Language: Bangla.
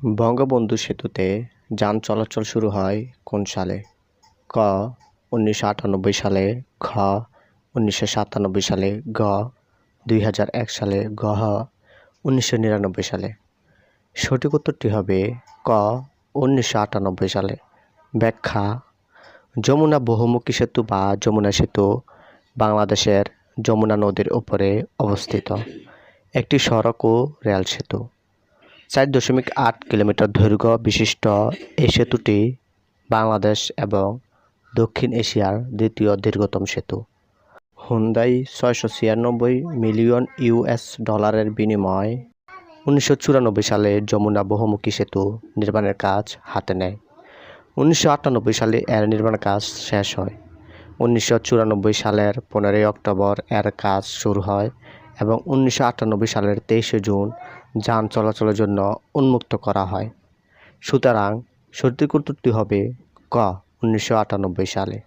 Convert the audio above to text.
বঙ্গবন্ধু সেতুতে যান চলাচল শুরু হয় কোন সালে? ক, উনিশশো আটানব্বই সালে খ উনিশশো সাতানব্বই সালে, গ, দুই হাজার এক সালে, গ, উনিশশো সালে। সঠিক উত্তরটি হবে ক, উনিশশো আটানব্বই সালে। ব্যাখ্যা, যমুনা বহুমুখী সেতু বা যমুনা সেতু বাংলাদেশের যমুনা নদীর উপরে অবস্থিত। একটি সড়ক ও রেল সেতু। চার দশমিক আট কিলোমিটার দৈর্ঘ্য বিশিষ্ট এই সেতুটি বাংলাদেশ এবং দক্ষিণ এশিয়ার দ্বিতীয় দীর্ঘতম সেতু। হুন্দাই ছয়শো ছিয়ানব্বই মিলিয়ন ইউএস ডলারের বিনিময় উনিশশো চুরানব্বই সালে যমুনা বহুমুখী সেতু নির্মাণের কাজ হাতে নেয়। উনিশশো আটানব্বই সালে এর নির্মাণ কাজ শেষ হয়। উনিশশো চুরানব্বই সালের পনেরোই অক্টোবর এর কাজ শুরু হয় এবং উনিশশো আটানব্বই সালের তেইশে জুন যান চলাচলের জন্য উন্মুক্ত করা হয়। সুতরাং উত্তরটি হবে ক উনিশশো আটানব্বই সালে।